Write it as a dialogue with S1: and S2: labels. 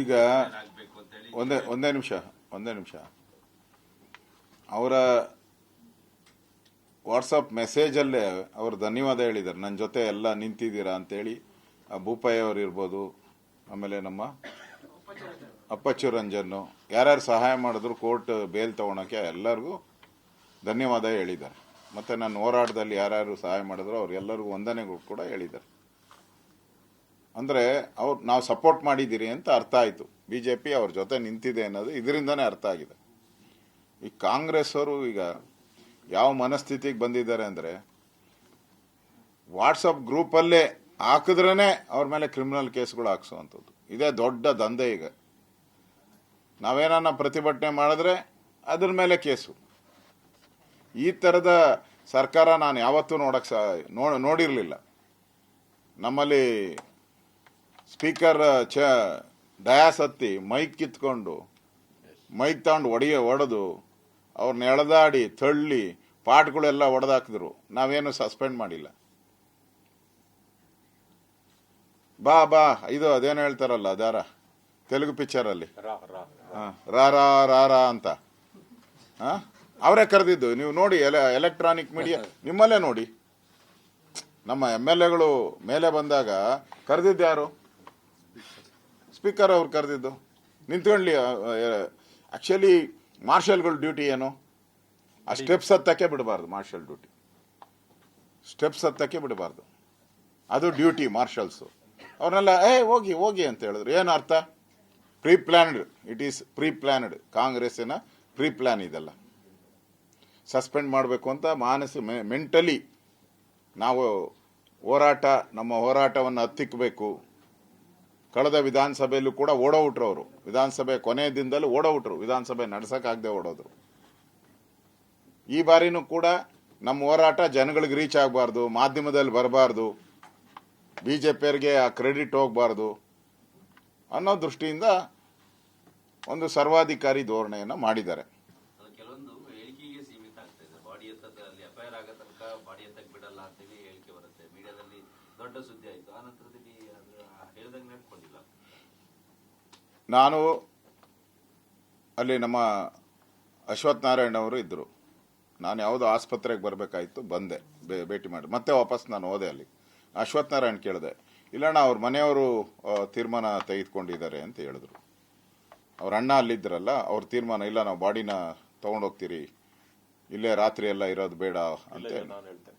S1: ಈಗ ಒಂದೇ ಒಂದೇ ನಿಮಿಷ ಒಂದೇ ನಿಮಿಷ. ಅವರ ವಾಟ್ಸಪ್ ಮೆಸೇಜಲ್ಲೇ ಅವರು ಧನ್ಯವಾದ ಹೇಳಿದ್ದಾರೆ. ನನ್ನ ಜೊತೆ ಎಲ್ಲ ನಿಂತಿದ್ದೀರಾ ಅಂತೇಳಿ ಅವರು ಇರ್ಬೋದು, ಆಮೇಲೆ ನಮ್ಮ ಅಪ್ಪಚ್ಚು ರಂಜನ್ನು ಯಾರ್ಯಾರು ಸಹಾಯ ಮಾಡಿದ್ರು ಕೋರ್ಟ್ ಬೇಲ್ ತಗೊಳಕ್ಕೆ ಎಲ್ಲರಿಗೂ ಧನ್ಯವಾದ ಹೇಳಿದ್ದಾರೆ. ಮತ್ತು ನನ್ನ ಹೋರಾಟದಲ್ಲಿ ಯಾರ್ಯಾರು ಸಹಾಯ ಮಾಡಿದ್ರು ಅವ್ರಿಗೆಲ್ಲರಿಗೂ ವಂದನೆಗಳು ಕೂಡ ಹೇಳಿದ್ದಾರೆ. ಅಂದರೆ ಅವ್ರು ನಾವು ಸಪೋರ್ಟ್ ಮಾಡಿದ್ದೀರಿ ಅಂತ ಅರ್ಥ ಆಯಿತು. ಬಿ ಜೆ ಪಿ ಅವ್ರ ಜೊತೆ ನಿಂತಿದೆ ಅನ್ನೋದು ಇದರಿಂದನೇ ಅರ್ಥ ಆಗಿದೆ. ಈ ಕಾಂಗ್ರೆಸ್ ಅವರು ಈಗ ಯಾವ ಮನಸ್ಥಿತಿಗೆ ಬಂದಿದ್ದಾರೆ ಅಂದರೆ ವಾಟ್ಸಪ್ ಗ್ರೂಪಲ್ಲೇ ಹಾಕಿದ್ರೇ ಅವ್ರ ಮೇಲೆ ಕ್ರಿಮಿನಲ್ ಕೇಸ್ಗಳು ಹಾಕ್ಸುವಂಥದ್ದು. ಇದೇ ದೊಡ್ಡ ದಂಧೆ ಈಗ. ನಾವೇನನ್ನ ಪ್ರತಿಭಟನೆ ಮಾಡಿದ್ರೆ ಅದ್ರ ಮೇಲೆ ಕೇಸು. ಈ ಥರದ ಸರ್ಕಾರ ನಾನು ಯಾವತ್ತೂ ನೋಡೋಕ್ಕೆ ಸಹ ನೋಡಿರಲಿಲ್ಲ. ನಮ್ಮಲ್ಲಿ ಸ್ಪೀಕರ್ ಚ ಡಯಾಸ್ ಹತ್ತಿ ಮೈಕ್ ಕಿತ್ಕೊಂಡು ಮೈಕ್ ತಗೊಂಡು ಒಡೆಯ ಒಡೆದು ಅವ್ರನ್ನ ಎಳೆದಾಡಿ ತಳ್ಳಿ ಪಾಟ್ಗಳೆಲ್ಲ ಒಡೆದಾಕಿದ್ರು. ನಾವೇನು ಸಸ್ಪೆಂಡ್ ಮಾಡಿಲ್ಲ. ಬಾ ಬಾ ಇದು ಅದೇನು ಹೇಳ್ತಾರಲ್ಲ ದಾರ ತೆಲುಗು ಪಿಕ್ಚರಲ್ಲಿ. ರಾ ರಾ ರಾ ರಾ ಅಂತ. ಹಾಂ? ಅವರೇ ಕರೆದಿದ್ದು ನೀವು ನೋಡಿ ಎಲೆ ಎಲೆಕ್ಟ್ರಾನಿಕ್ ಮೀಡಿಯಾ ನಿಮ್ಮಲ್ಲೇ ನೋಡಿ. ನಮ್ಮ ಎಂ ಎಲ್ ಎಗಳು ಮೇಲೆ ಬಂದಾಗ ಕರೆದಿದ್ದು ಯಾರು? ಸ್ಪೀಕರ್ ಅವ್ರು ಕರೆದಿದ್ದು. ನಿಂತ್ಕೊಳ್ಳಿ ಆಕ್ಚುಲಿ ಮಾರ್ಷಲ್ಗಳು ಡ್ಯೂಟಿ ಏನು? ಆ ಸ್ಟೆಪ್ಸ್ ಹತ್ತಕ್ಕೆ ಬಿಡಬಾರ್ದು ಮಾರ್ಷಲ್ ಡ್ಯೂಟಿ. ಸ್ಟೆಪ್ಸ್ ಹತ್ತಕ್ಕೆ ಬಿಡಬಾರ್ದು. ಅದು ಡ್ಯೂಟಿ ಮಾರ್ಷಲ್ಸು. ಅವ್ರನ್ನೆಲ್ಲ ಏ ಹೋಗಿ ಹೋಗಿ ಅಂತ ಹೇಳಿದ್ರು. ಏನು ಅರ್ಥ? Pre planned it is pre planned ಕಾಂಗ್ರೆಸ್ಸಿನ ಪ್ರೀ ಪ್ಲ್ಯಾನ್ ಇದೆಲ್ಲ. ಸಸ್ಪೆಂಡ್ ಮಾಡಬೇಕು ಅಂತ ಮಾನಸ ಮೆಂಟಲಿ ನಾವು ಹೋರಾಟ ನಮ್ಮ ಹೋರಾಟವನ್ನು ಹತ್ತಿಕ್ಕಬೇಕು ಕಳೆದ ವಿಧಾನಸಭೆಯಲ್ಲೂ ಕೂಡ ಓಡೋಬಿಟ್ರು ಅವರು ವಿಧಾನಸಭೆ ಕೊನೆಯ ದಿನದಲ್ಲಿ ಓಡೋಬಿಟ್ರು ವಿಧಾನಸಭೆ ನಡ್ಸಕ್ಕಾಗದೆ ಓಡೋದ್ರು. ಈ ಬಾರಿನೂ ಕೂಡ ನಮ್ಮ ಹೋರಾಟ ಜನಗಳಿಗೆ ರೀಚ್ ಆಗಬಾರ್ದು, ಮಾಧ್ಯಮದಲ್ಲಿ ಬರಬಾರ್ದು ಬಿ ಜೆ ಪಿಯರಿಗೆ ಆ ಕ್ರೆಡಿಟ್ ಹೋಗಬಾರ್ದು ಅನ್ನೋ ದೃಷ್ಟಿಯಿಂದ ಒಂದು ಸರ್ವಾಧಿಕಾರಿ ಧೋರಣೆಯನ್ನು ಮಾಡಿದ್ದಾರೆ.
S2: ಕೆಲವೊಂದು ಹೇಳಿಕೆಗೆ ಸೀಮಿತ ಆಗ್ತಾ ಇದೆ. ಬಾಡಿ ಬಾಡಿ ಎತ್ತಕ್ಕೆ ಬಿಡಲ್ಲ ಹೇಳಿಕೆ ದೊಡ್ಡ ಸುದ್ದಿ ಆಯ್ತು. ಆ ನಂತರದಲ್ಲಿ ಹೇಳಿದಂಗೆ ನಡ್ಕೊಂಡಿಲ್ಲ.
S1: ನಾನು ಅಲ್ಲಿ ನಮ್ಮ ಅಶ್ವಥ್ ನಾರಾಯಣ ಅವರು ಇದ್ದರು ನಾನು ಯಾವುದೋ ಆಸ್ಪತ್ರೆಗೆ ಬರಬೇಕಾಯಿತು ಬಂದೆ ಬೇ ಭೇಟಿ ಮಾಡಿ. ಮತ್ತೆ ವಾಪಸ್ ನಾನು ಹೋದೆ ಅಲ್ಲಿ. ಅಶ್ವಥ್ ನಾರಾಯಣ್ ಕೇಳಿದೆ ಇಲ್ಲಣ್ಣ ಅವ್ರ ಮನೆಯವರು ತೀರ್ಮಾನ ತೆಗೆದುಕೊಂಡಿದ್ದಾರೆ ಅಂತ ಹೇಳಿದ್ರು. ಅವ್ರ ಅಣ್ಣ ಅಲ್ಲಿದ್ದರಲ್ಲ ಅವ್ರ ತೀರ್ಮಾನ ಇಲ್ಲ ನಾವು ಬಾಡಿನ ತೊಗೊಂಡೋಗ್ತೀರಿ ಇಲ್ಲೇ ರಾತ್ರಿ ಎಲ್ಲ ಇರೋದು ಬೇಡ ಅಂತ
S3: ನಾನು ಹೇಳ್ತೇನೆ.
S1: ಹ್ಮ್.